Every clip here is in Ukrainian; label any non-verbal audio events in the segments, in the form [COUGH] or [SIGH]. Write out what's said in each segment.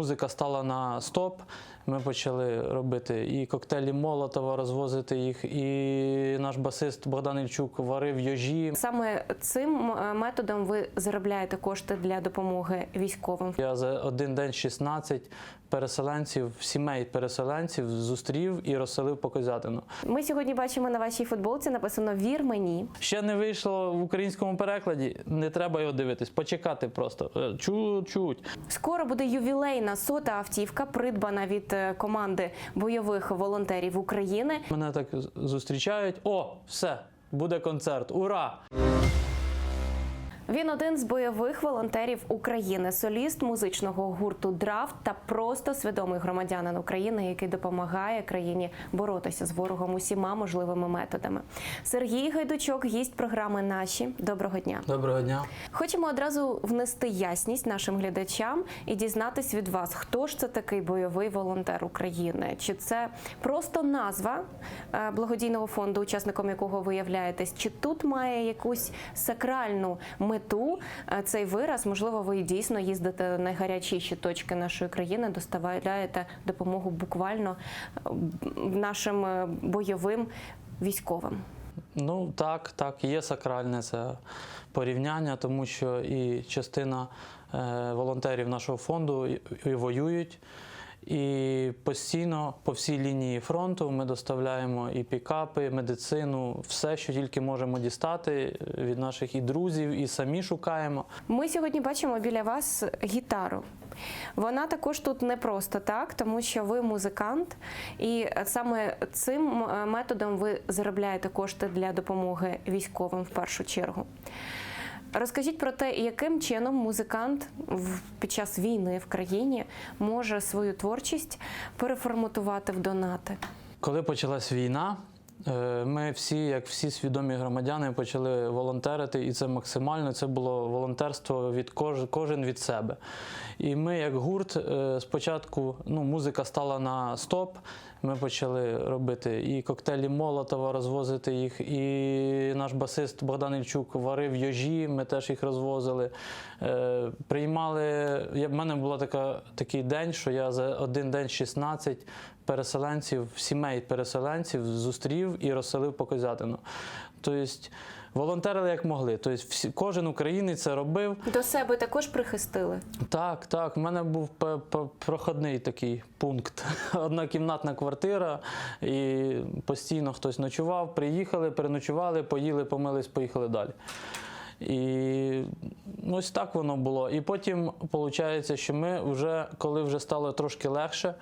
музика стала на стоп. Ми почали робити і коктейлі Молотова, розвозити їх, і наш басист Богдан Ільчук варив йожі. Саме цим методом ви заробляєте кошти для допомоги військовим. Я за один день 16 переселенців, сімей переселенців зустрів і розселив по Козятину. Ми сьогодні бачимо на вашій футболці написано Вір мені. Ще не вийшло в українському перекладі. Не треба його дивитись, почекати просто. Е, Чуть-чуть. Скоро буде ювілейна сота автівка, придбана від е, команди бойових волонтерів України. Мене так зустрічають. О, все, буде концерт. Ура! Він один з бойових волонтерів України, соліст музичного гурту Драфт та просто свідомий громадянин України, який допомагає країні боротися з ворогом усіма можливими методами. Сергій Гайдучок, гість програми Наші. Доброго дня. Доброго дня. Хочемо одразу внести ясність нашим глядачам і дізнатись від вас, хто ж це такий бойовий волонтер України? Чи це просто назва е, благодійного фонду, учасником якого ви являєтесь? Чи тут має якусь сакральну мету е, цей вираз? Можливо, ви дійсно їздите на найгарячіші точки нашої країни, доставляєте допомогу буквально нашим е, бойовим військовим. Ну так, так, є сакральне це порівняння, тому що і частина е, волонтерів нашого фонду і воюють. І постійно по всій лінії фронту ми доставляємо і пікапи, медицину, все, що тільки можемо дістати від наших і друзів, і самі шукаємо. Ми сьогодні бачимо біля вас гітару. Вона також тут не просто так, тому що ви музикант, і саме цим е, методом ви заробляєте кошти для допомоги військовим в першу чергу. Розкажіть про те, яким чином музикант під час війни в країні може свою творчість переформатувати в донати. Коли почалась війна, е, ми всі, як всі свідомі громадяни, почали волонтерити, і це максимально це було волонтерство від кож, кожен від себе. І ми, як гурт, е, спочатку ну, музика стала на стоп. Ми почали робити і коктейлі Молотова, розвозити їх, і наш басист Богдан Ільчук варив йожі, ми теж їх розвозили. Е, приймали. Я, в мене був такий день, що я за один день 16 переселенців, сімей переселенців зустрів і розселив по Козятину. Тобто волонтерили як могли. Тобто всі, кожен українець це робив. До себе також прихистили. Так, так. У мене був проходний такий пункт. [LAUGHS] Однокімнатна квартира, і постійно хтось ночував, приїхали, переночували, поїли, помились, поїхали далі. І ну, ось так воно було. І потім виходить, що ми вже, коли вже стало трошки легше,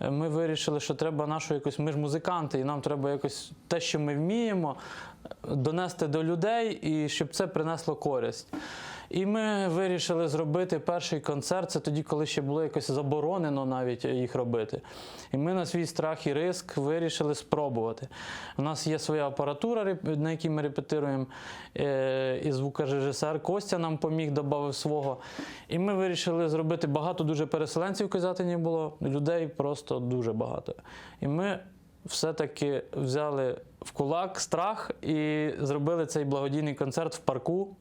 ми вирішили, що треба нашу якось, ми ж музиканти, і нам треба якось те, що ми вміємо, донести до людей, і щоб це принесло користь. І ми вирішили зробити перший концерт. Це тоді, коли ще було якось заборонено навіть їх робити. І ми на свій страх і риск вирішили спробувати. У нас є своя апаратура, на якій ми репетируємо. е, І звукорежисер Костя нам поміг, додав свого. І ми вирішили зробити багато дуже переселенців в Козятині було, людей просто дуже багато. І ми все-таки взяли в кулак страх і зробили цей благодійний концерт в парку.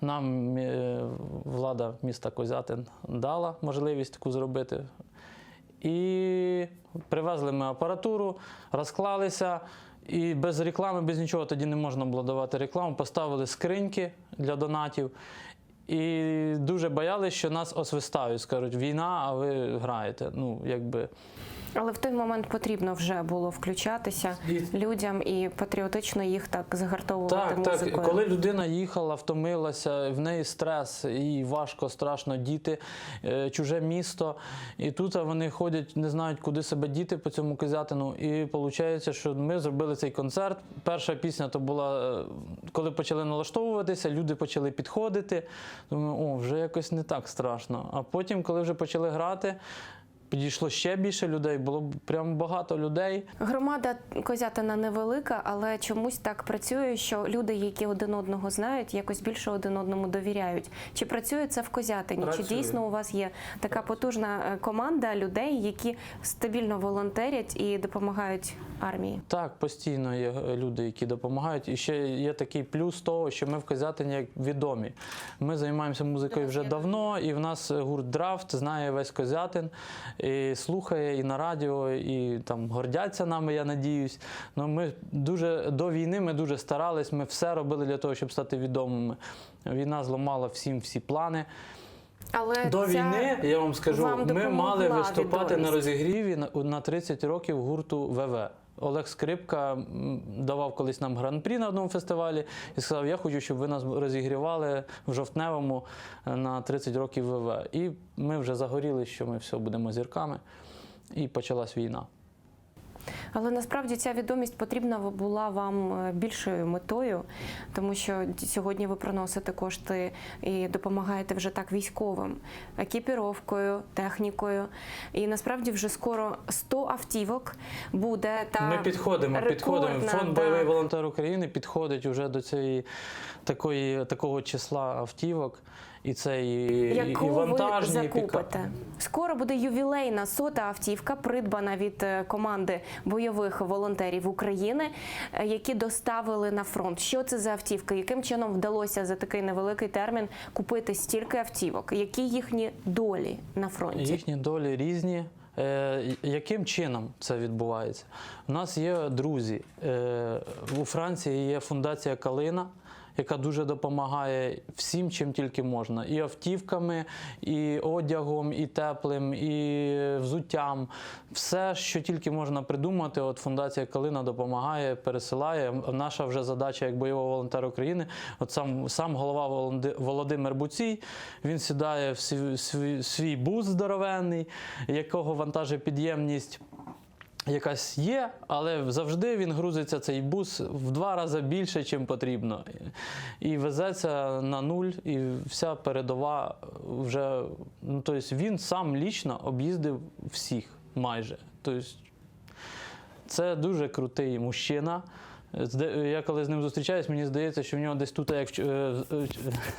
Нам е, влада міста Козятин дала можливість таку зробити. І привезли ми апаратуру, розклалися. І без реклами, без нічого тоді не можна було давати рекламу. Поставили скриньки для донатів. І дуже боялися, що нас освистають. Скажуть, війна, а ви граєте. Ну, якби. Але в той момент потрібно вже було включатися людям і патріотично їх так загартовувати Так, музикою. так. Коли людина їхала, втомилася, в неї стрес, їй важко, страшно діти, е, чуже місто. І тут вони ходять, не знають, куди себе діти по цьому козятину. І виходить, що ми зробили цей концерт. Перша пісня то була, е, коли почали налаштовуватися, люди почали підходити. Думаю, о, вже якось не так страшно. А потім, коли вже почали грати. Підійшло ще більше людей, було прям багато людей. Громада Козятина невелика, але чомусь так працює, що люди, які один одного знають, якось більше один одному довіряють. Чи працює це в Козятині? Працює. Чи дійсно у вас є така потужна е, команда людей, які стабільно волонтерять і допомагають армії? Так, постійно є е, люди, які допомагають. І ще є такий плюс того, що ми в Козятині як відомі. Ми займаємося музикою вже давно, і в нас е, гурт Драфт знає весь Козятин, і слухає і на радіо, і там гордяться нами, я надіюсь. Ну, ми дуже до війни ми дуже старались, ми все робили для того, щоб стати відомими. Війна зламала всім всі плани. Але До війни, я вам скажу, вам ми мали виступати на розігріві на, на 30 років гурту ВВ. Олег Скрипка давав колись нам гран-прі на одному фестивалі і сказав: Я хочу, щоб ви нас розігрівали в жовтневому е, на 30 років ВВ. І ми вже загоріли, що ми все будемо зірками. І почалась війна. Але насправді ця відомість потрібна була вам е, більшою метою, тому що сьогодні ви приносите кошти і допомагаєте вже так військовим екіпіровкою, технікою. І насправді вже скоро 100 автівок буде та Ми підходимо, підходимо. Фонд да. бойовий волонтер України підходить уже до цієї такої такого числа автівок. І це і, і, і Яку ви вантажні, і? Скоро буде ювілейна сота автівка, придбана від е, команди бойових волонтерів України, е, які доставили на фронт. Що це за автівки? Яким чином вдалося за такий невеликий термін купити стільки автівок? Які їхні долі на фронті? Їхні долі різні. Е, яким чином це відбувається? У нас є друзі. Е, у Франції є фундація Калина, яка дуже допомагає всім, чим тільки можна. І автівками, і одягом, і теплим, і взуттям. Все, що тільки можна придумати, от фундація Калина допомагає, пересилає. Наша вже задача як бойового волонтера України. От сам, сам голова Володимир Буцій, він сідає в свій, свій, свій бус здоровенний, якого вантажопідємність якась є, але завжди він грузиться цей бус в два рази більше, ніж потрібно. І везеться на нуль, і вся передова вже. Ну, тобто він сам лічно об'їздив всіх майже. Тобто це дуже крутий мужчина. Я коли з ним зустрічаюсь, мені здається, що в нього десь тут, як ч- е, е,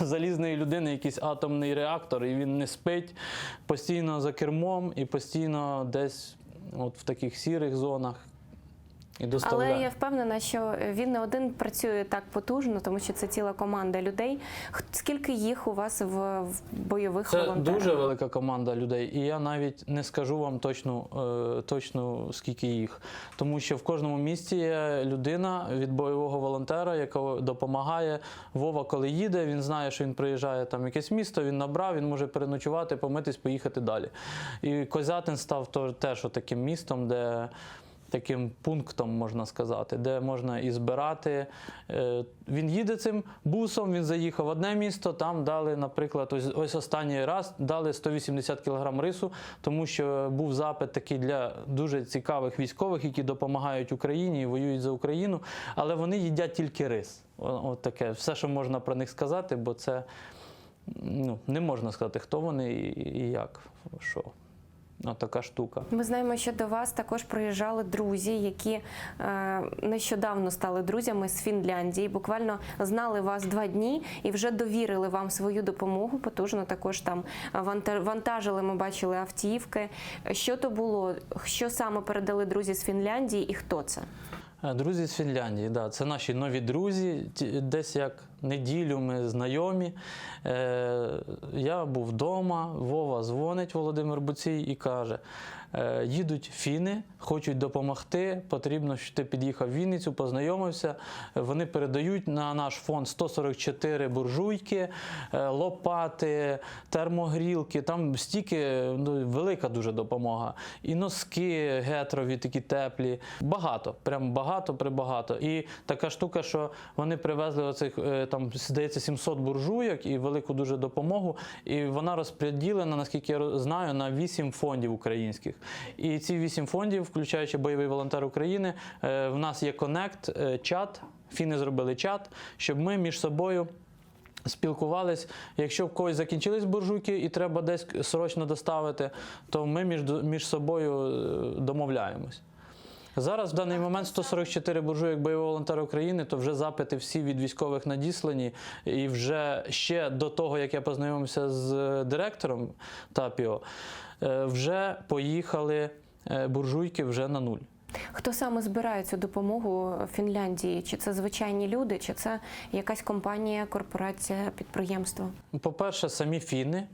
залізної людини, якийсь атомний реактор, і він не спить постійно за кермом і постійно десь от в таких сірих зонах і доставляє. Але я впевнена, що він не один працює так потужно, тому що це ціла команда людей. Скільки їх у вас в, в бойових Це волонтерах? дуже велика команда людей, і я навіть не скажу вам точно, е, точно скільки їх. Тому що в кожному місті є людина від бойового волонтера, яка допомагає. Вова, коли їде, він знає, що він приїжджає там в якесь місто, він набрав, він може переночувати, помитись, поїхати далі. І Козятин став теж таким містом, де. Таким пунктом можна сказати, де можна і збирати. Е, Він їде цим бусом, він заїхав в одне місто, там дали, наприклад, ось, ось останній раз дали 180 кг рису, тому що був запит такий для дуже цікавих військових, які допомагають Україні і воюють за Україну, але вони їдять тільки рис. От таке, все, що можна про них сказати, бо це ну, не можна сказати, хто вони і як, що. От така штука. Ми знаємо, що до вас також приїжджали друзі, які е, нещодавно стали друзями з Фінляндії. Буквально знали вас два дні і вже довірили вам свою допомогу. Потужно також там ванта- вантажили. Ми бачили автівки. Що то було? Що саме передали друзі з Фінляндії, і хто це? Друзі з Фінляндії, да, це наші нові друзі. Десь як неділю ми знайомі. Е, я був вдома, Вова дзвонить Володимир Буцій і каже: їдуть фіни, хочуть допомогти. Потрібно, щоб ти під'їхав в Вінницю, познайомився. Е, Вони передають на наш фонд 144 буржуйки, е, лопати, термогрілки. Там стільки ну, велика дуже допомога. І носки гетрові, такі теплі. Багато, прям багато прибагато. І така штука, що вони привезли оцих е, там, здається, 700 буржуйок і велику дуже допомогу. І вона розподілена, наскільки я знаю, на 8 фондів українських. І ці вісім фондів, включаючи бойовий волонтер України, е, в нас є Connect, е, чат. Фіни зробили чат, щоб ми між собою Спілкувались. Якщо в когось закінчились буржуйки і треба десь срочно доставити, то ми між, між собою е, домовляємось. Зараз в даний момент 144 буржуйок бойового волонтера України, то вже запити всі від військових надіслані. І вже ще до того, як я познайомився з е, директором ТАПІО, е, вже поїхали е, буржуйки вже на нуль. Хто саме збирає цю допомогу Фінляндії? Чи це звичайні люди, чи це якась компанія, корпорація, підприємство? По-перше, самі фіни.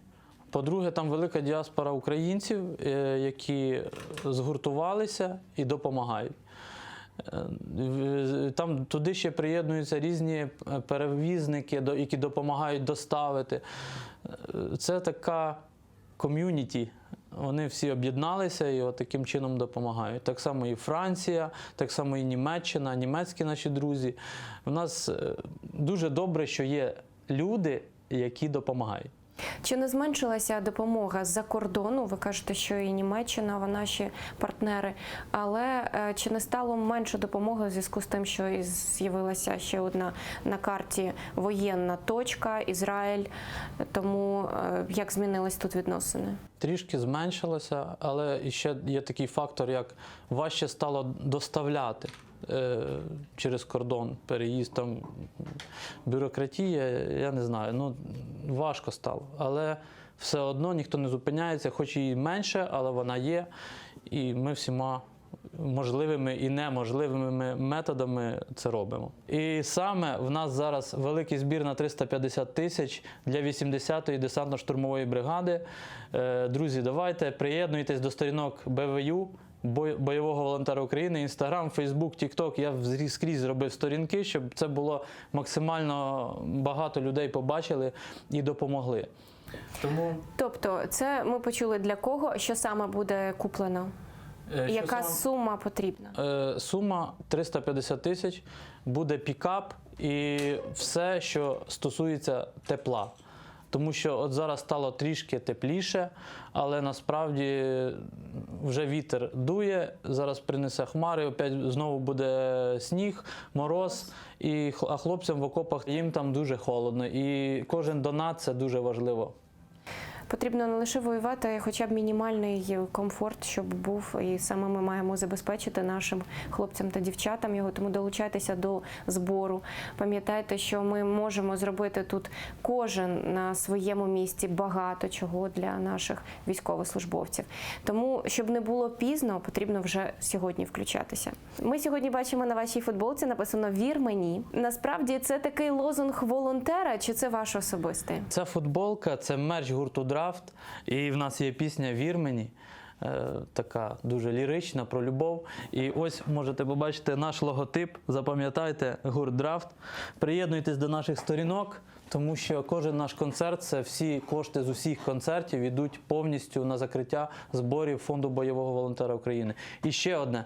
По-друге, там велика діаспора українців, е, які згуртувалися і допомагають. Е, Там туди ще приєднуються різні перевізники, які допомагають доставити. Е, Це така ком'юніті. Вони всі об'єдналися і от таким чином допомагають. Так само і Франція, так само і Німеччина, німецькі наші друзі. У нас дуже добре, що є люди, які допомагають. Чи не зменшилася допомога з-за кордону? Ви кажете, що і Німеччина, ви наші партнери. Але е, чи не стало менше допомоги в зв'язку з тим, що і з'явилася ще одна на карті воєнна точка Ізраїль? Тому е, як змінились тут відносини? Трішки зменшилося, але ще є такий фактор, як важче стало доставляти через кордон, переїзд, там бюрократія, я не знаю. Ну, важко стало. Але все одно ніхто не зупиняється, хоч і менше, але вона є. І ми всіма можливими і неможливими методами це робимо. І саме в нас зараз великий збір на 350 тисяч для 80-ї десантно-штурмової бригади. Е, Друзі, давайте приєднуйтесь до сторінок БВЮ. Бой- Бойового волонтера України, Інстаграм, Фейсбук, Тікток. Я скрізь зробив сторінки, щоб це було максимально багато людей побачили і допомогли. Тому Тобто, це ми почули для кого, що саме буде куплено? е, що Яка саме- сума потрібна? Е, Сума 350 тисяч, буде пікап і все, що стосується тепла. Тому що от зараз стало трішки тепліше, але насправді вже вітер дує, зараз принесе хмари, опять знову буде сніг, мороз, і, а хлопцям в окопах їм там дуже холодно. І кожен донат це дуже важливо. Потрібно не лише воювати, а хоча б мінімальний комфорт, щоб був, і саме ми маємо забезпечити нашим хлопцям та дівчатам його. Тому долучайтеся до збору. Пам'ятайте, що ми можемо зробити тут кожен на своєму місці багато чого для наших військовослужбовців. Тому, щоб не було пізно, потрібно вже сьогодні включатися. Ми сьогодні бачимо на вашій футболці написано Вір мені. Насправді це такий лозунг волонтера, чи це ваш особистий? Це футболка, це мерч гурту Драфт. І в нас є пісня Вір мені. е, Така дуже лірична про любов. І ось можете побачити наш логотип. Запам'ятайте гурт Драфт. Приєднуйтесь до наших сторінок, тому що кожен наш концерт це всі кошти з усіх концертів йдуть повністю на закриття зборів фонду бойового волонтера України. І ще одне.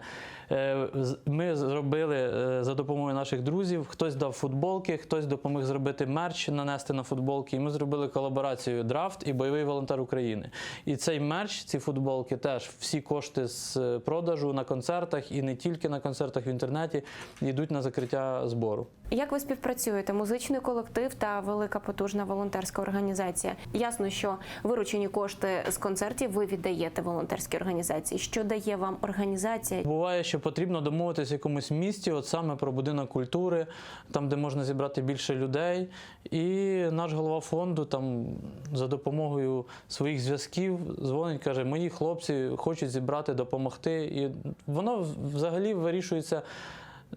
Е, Ми зробили е, за допомогою наших друзів. Хтось дав футболки, хтось допоміг зробити мерч, нанести на футболки. І ми зробили колаборацію Драфт і бойовий волонтер України. І цей мерч, ці футболки, теж всі кошти з е, продажу на концертах і не тільки на концертах в інтернеті йдуть на закриття збору. Як ви співпрацюєте? Музичний колектив та велика потужна волонтерська організація. Ясно, що виручені кошти з концертів ви віддаєте волонтерській організації. Що дає вам організація? Буває, що потрібно домовитися в якомусь місті, от саме про будинок культури, там, де можна зібрати більше людей. І наш голова фонду там за допомогою своїх зв'язків дзвонить, каже, мої хлопці хочуть зібрати, допомогти. І воно взагалі вирішується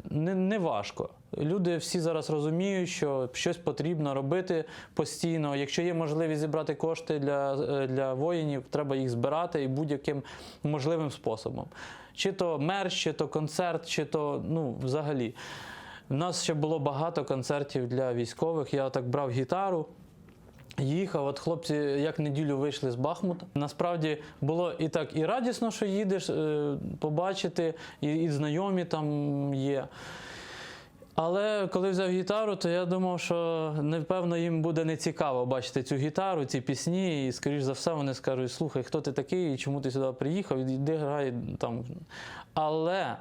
не, не важко. Люди всі зараз розуміють, що щось потрібно робити постійно. Якщо є можливість зібрати кошти для, е, для воїнів, треба їх збирати і будь-яким можливим способом. Чи то мерч, чи то концерт, чи то ну, взагалі. У нас ще було багато концертів для військових. Я так брав гітару. Їхав, от хлопці як неділю вийшли з Бахмута. Насправді було і так і радісно, що їдеш е, побачити, і, і знайомі там є. Але коли взяв гітару, то я думав, що напевно їм буде нецікаво бачити цю гітару, ці пісні, і скоріш за все вони скажуть: слухай, хто ти такий, і чому ти сюди приїхав, іди грай там. Але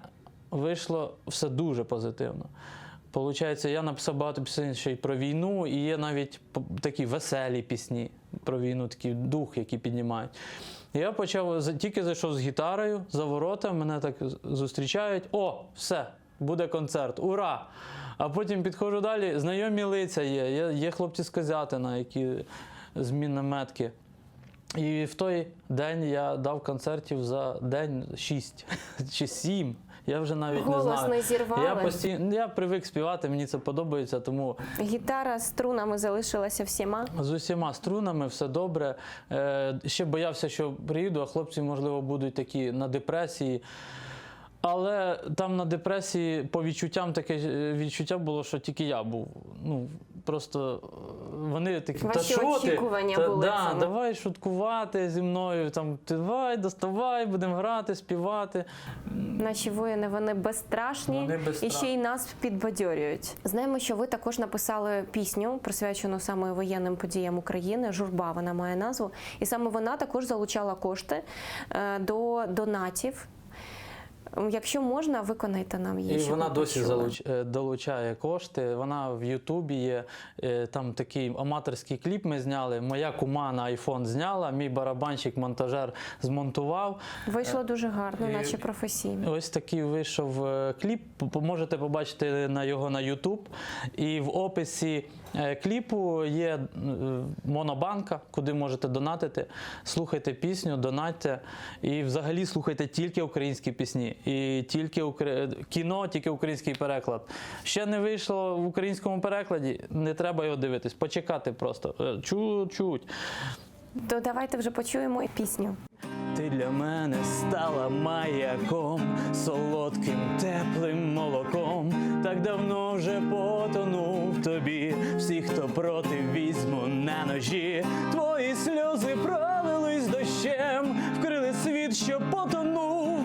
вийшло все дуже позитивно. Получається, я написав багато пісень ще й про війну, і є навіть такі веселі пісні про війну, такий дух, який піднімають. Я почав тільки зайшов з гітарою за ворота, мене так зустрічають. О, все, буде концерт, ура! А потім підходжу далі, знайомі лиця є. Є, є хлопці з Козятина, які з мінометки. І в той день я дав концертів за день шість [LAUGHS] чи сім. Я вже навіть Голос не знаю. не зірвали. Я постійно я привик співати, мені це подобається, тому Гітара з струнами залишилася всіма. з усіма струнами все добре. Е, ще боявся, що приїду, а хлопці, можливо, будуть такі на депресії. Але там на депресії по відчуттям таке е, відчуття було, що тільки я був. Ну просто е, вони такі, та Ваші що ти? очікування Та, були да, давай шуткувати зі мною. Там давай, доставай, будемо грати, співати. Наші воїни вони безстрашні Вони і ще й нас підбадьорюють. Знаємо, що ви також написали пісню, присвячену саме воєнним подіям України. Журба вона має назву, і саме вона також залучала кошти е, до донатів. Якщо можна, виконайте нам її. І щоб вона ми досі почули. залуч... е, долучає кошти. Вона в Ютубі є. е, Там такий аматорський кліп ми зняли. Моя кума на айфон зняла, мій барабанщик, монтажер змонтував. Вийшло дуже гарно, і- наче професійно. Ось такий вийшов е, кліп. Можете побачити на його на Ютуб. І в описі е, кліпу є е, монобанка, куди можете донатити. Слухайте пісню, донатьте. І взагалі слухайте тільки українські пісні. І тільки укра- кіно, тільки український переклад. Ще не вийшло в українському перекладі, не треба його дивитись. Почекати просто. Е, Чуть-чуть. То давайте вже почуємо пісню. Ти для мене стала маяком, солодким теплим молоком. Так давно вже потонув тобі. Всі, хто проти, візьму на ножі. Твої сльози пролились дощем, вкрили світ, що потонув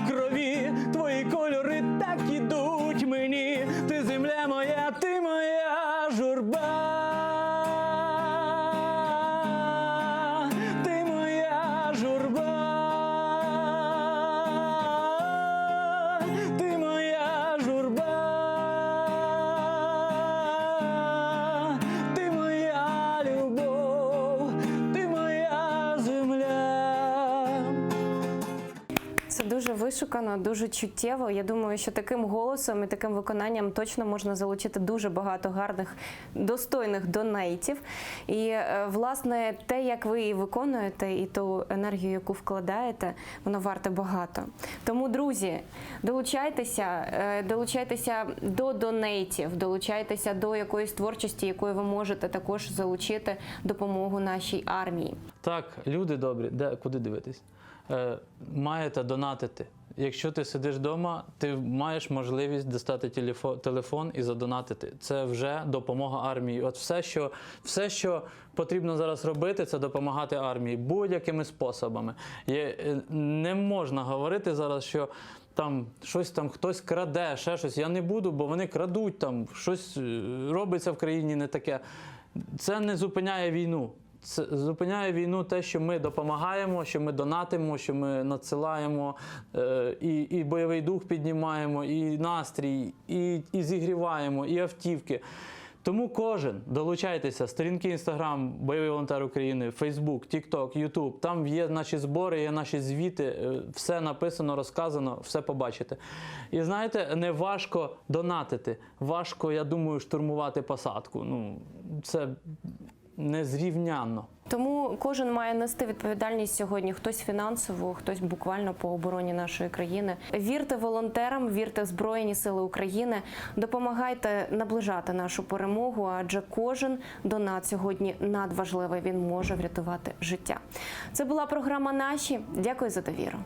дуже вишукано, дуже чуттєво. Я думаю, що таким голосом і таким виконанням точно можна залучити дуже багато гарних, достойних донейтів. І е, власне те, як ви її виконуєте, і ту енергію, яку вкладаєте, воно варте багато. Тому, друзі, долучайтеся, е, долучайтеся до донейтів, долучайтеся до якоїсь творчості, якою ви можете також залучити допомогу нашій армії. Так, люди добрі, де куди дивитись? Е, маєте донатити. Якщо ти сидиш вдома, ти маєш можливість достати телефон, і задонатити. Це вже допомога армії. От все, що, все, що потрібно зараз робити, це допомагати армії будь-якими способами. Є, е, не можна говорити зараз, що там щось там хтось краде, ще щось. Я не буду, бо вони крадуть там, щось е, робиться в країні не таке. Це не зупиняє війну. Це зупиняє війну те, що ми допомагаємо, що ми донатимо, що ми надсилаємо е, і, і бойовий дух піднімаємо, і настрій, і, і зігріваємо, і автівки. Тому кожен долучайтеся, сторінки Інстаграм, бойовий волонтер України, Фейсбук, Тікток, Ютуб. Там є наші збори, є наші звіти, е, все написано, розказано, все побачите. І знаєте, не важко донатити. Важко, я думаю, штурмувати посадку. Ну, це незрівнянно. Тому кожен має нести відповідальність сьогодні. Хтось фінансово, хтось буквально по обороні нашої країни. Вірте волонтерам, вірте в Збройні Сили України. Допомагайте наближати нашу перемогу, адже кожен донат сьогодні надважливий. Він може врятувати життя. Це була програма Наші. Дякую за довіру.